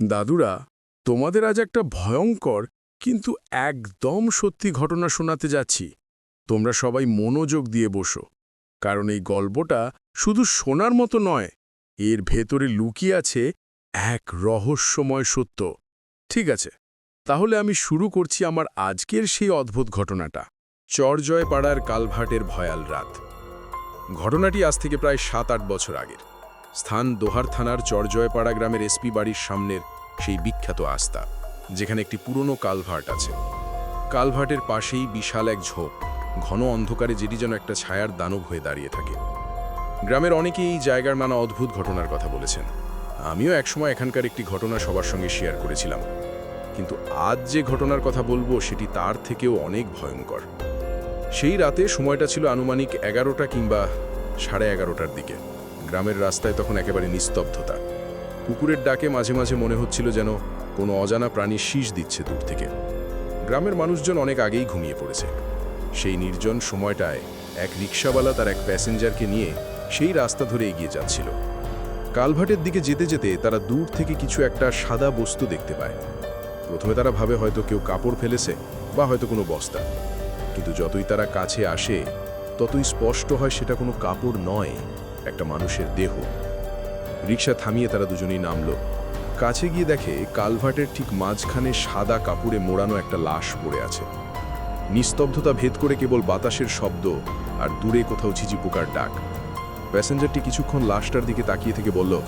দাদুরা, তোমাদের আজ একটা ভয়ঙ্কর, কিন্তু একদম সত্যি ঘটনা শোনাতে যাচ্ছি। তোমরা সবাই মনোযোগ দিয়ে বসো, কারণ এই গল্পটা শুধু শোনার মতো নয়, এর ভেতরে লুকিয়ে আছে এক রহস্যময় সত্য। ঠিক আছে, তাহলে আমি শুরু করছি আমার আজকের সেই অদ্ভুত ঘটনাটা, চরজয়পাড়ার কালভার্টের ভয়াল রাত। ঘটনাটি আজ থেকে প্রায় সাত আট বছর আগের। স্থান দোহার থানার চরজয়পাড়া গ্রামের এসপি বাড়ির সামনের সেই বিখ্যাত আস্তা, যেখানে একটি পুরনো কালভার্ট আছে। কালভার্টের পাশেই বিশাল এক ঝোপ, ঘন অন্ধকারে যেটি যেন একটা ছায়ার দানব হয়ে দাঁড়িয়ে থাকে। গ্রামের অনেকেই এই জায়গার নানা অদ্ভুত ঘটনার কথা বলেছেন। আমিও একসময় এখানকার একটি ঘটনা সবার সঙ্গে শেয়ার করেছিলাম। কিন্তু আজ যে ঘটনার কথা বলব, সেটি তার থেকেও অনেক ভয়ঙ্কর। সেই রাতে সময়টা ছিল আনুমানিক এগারোটা কিংবা সাড়ে এগারোটার দিকে। গ্রামের রাস্তায় তখন একেবারে নিস্তব্ধতা। কুকুরের ডাকে মাঝে মাঝে মনে হচ্ছিল যেন কোনো অজানা প্রাণী শীষ দিচ্ছে দূর থেকে। গ্রামের মানুষজন অনেক আগেই ঘুমিয়ে পড়েছে। সেই নির্জন সময়টায় এক রিক্সাওয়ালা তার এক প্যাসেঞ্জারকে নিয়ে সেই রাস্তা ধরে এগিয়ে যাচ্ছিল। কালভার্টের দিকে যেতে যেতে তারা দূর থেকে কিছু একটা সাদা বস্তু দেখতে পায়। প্রথমে তারা ভাবে হয়তো কেউ কাপড় ফেলেছে বা হয়তো কোনো বস্তা। কিন্তু যতই তারা কাছে আসে, ততই স্পষ্ট হয় সেটা কোনো কাপড় নয়। একটা মানুষের দেহ। রিক্সা থামিয়ে তারা দুজনেই নামলো। কাছে গিয়ে দেখে কালভার্টের ঠিক মাঝখানে সাদা কাপড়ে মোড়ানো একটা লাশ পড়ে আছে। নিস্তব্ধতা ভেদ করে কেবল বাতাসের শব্দ আর দূরে কোথাও ঝিঝি পোকার ডাক। প্যাসেঞ্জারটি কিছুক্ষণ লাশটার দিকে তাকিয়ে থেকে বলল,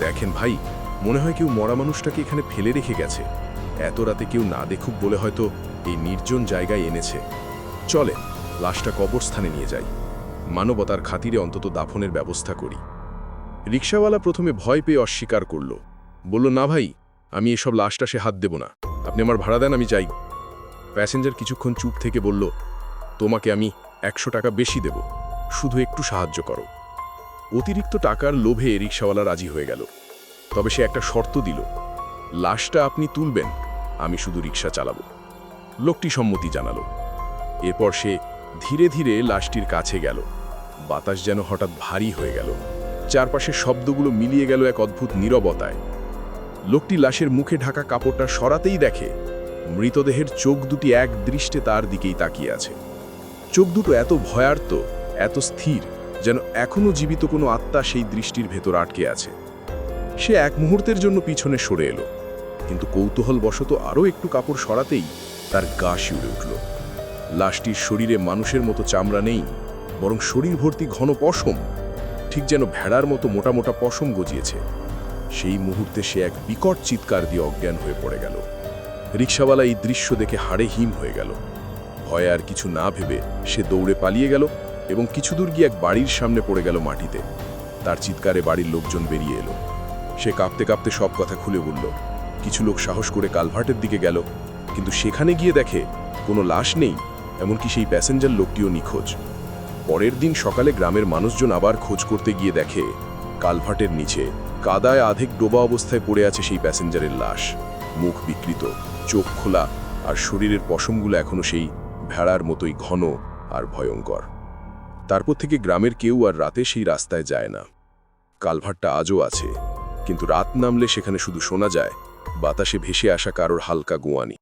দেখেন ভাই, মনে হয় কেউ মরা মানুষটাকে এখানে ফেলে রেখে গেছে। এত রাতে কেউ না দেখুক বলে হয়তো এই নির্জন জায়গায় এনেছে। চলে, লাশটা কবরস্থানে নিয়ে যাই। মানবতার খাতিরে অন্তত দাফনের ব্যবস্থা করি। রিক্সাওয়ালা প্রথমে ভয় পেয়ে অস্বীকার করল। বলল, না ভাই, আমি এসব লাশটা সে হাত দেব না। আপনি আমার ভাড়া দেন, আমি যাই। প্যাসেঞ্জার কিছুক্ষণ চুপ থেকে বলল, তোমাকে আমি একশো টাকা বেশি দেব। শুধু একটু সাহায্য করো। অতিরিক্ত টাকার লোভে রিক্সাওয়ালা রাজি হয়ে গেল। তবে সে একটা শর্ত দিল, লাশটা আপনি তুলবেন, আমি শুধু রিক্সা চালাবো। লোকটি সম্মতি জানালো। এরপর সে ধীরে ধীরে লাশটির কাছে গেল। বাতাস যেন হঠাৎ ভারী হয়ে গেল। চারপাশের শব্দগুলো মিলিয়ে গেল এক অদ্ভুত নীরবতায়। লোকটি লাশের মুখে ঢাকা কাপড়টা সরাতেই দেখে, মৃতদেহের চোখ দুটি এক দৃষ্টে তার দিকেই তাকিয়ে আছে। চোখ দুটো এত ভয়ার্ত, এত স্থির, যেন এখনও জীবিত কোনো আত্মা সেই দৃষ্টির ভেতর আটকে আছে। সে এক মুহূর্তের জন্য পিছনে সরে এলো, কিন্তু কৌতূহলবশত আরও একটু কাপড় সরাতেই তার গা শিউরে উঠল। লাশটির শরীরে মানুষের মতো চামড়া নেই বরং শরীর ভর্তি ঘন পশম, ঠিক যেন ভেড়ার মতো মোটা মোটা পশম গজিয়েছে। সেই মুহূর্তে সে এক বিকট চিৎকার দিয়ে অজ্ঞান হয়ে পড়ে গেল। রিক্সাওয়ালা এই দৃশ্য দেখে হাড়ে হিম হয়ে গেল। ভয়ে আর কিছু না ভেবে সে দৌড়ে পালিয়ে গেল এবং কিছু দূর গিয়ে এক বাড়ির সামনে পড়ে গেল মাটিতে। তার চিৎকারে বাড়ির লোকজন বেরিয়ে এলো। সে কাঁপতে কাঁপতে সব কথা খুলে বলল, কিছু লোক সাহস করে কালভার্টের দিকে গেল, কিন্তু সেখানে গিয়ে দেখে কোনো লাশ নেই, এমনকি সেই প্যাসেঞ্জার লোকটিও নিখোঁজ। পরের দিন সকালে গ্রামের মানুষজন আবার খোঁজ করতে গিয়ে দেখে কালভার্টের নিচে কাদায় আধেক ডোবা অবস্থায় পড়ে আছে সেই প্যাসেঞ্জারের লাশ। মুখ বিকৃত, চোখ খোলা, আর শরীরের পশমগুলো এখনও সেই ভেড়ার মতোই ঘন আর ভয়ঙ্কর। তারপর থেকে গ্রামের কেউ আর রাতে সেই রাস্তায় যায় না। কালভারটা আজও আছে, কিন্তু রাত নামলে সেখানে শুধু শোনা যায়, বাতাসে ভেসে আসা কারোর হালকা গোয়ানি।